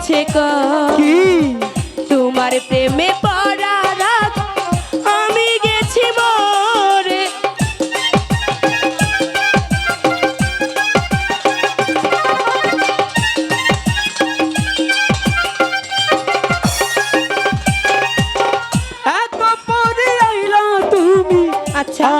করছে কি? তোমার প্রেমে পড়া রাত আমি গেছি মরে। এত পরে আইলা তুমি। আচ্ছা।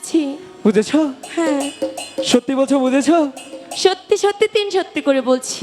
বুঝেছি। বুঝেছ? হ্যাঁ। সত্যি বলছো বুঝেছ? সত্যি সত্যি তিন সত্যি করে বলছি।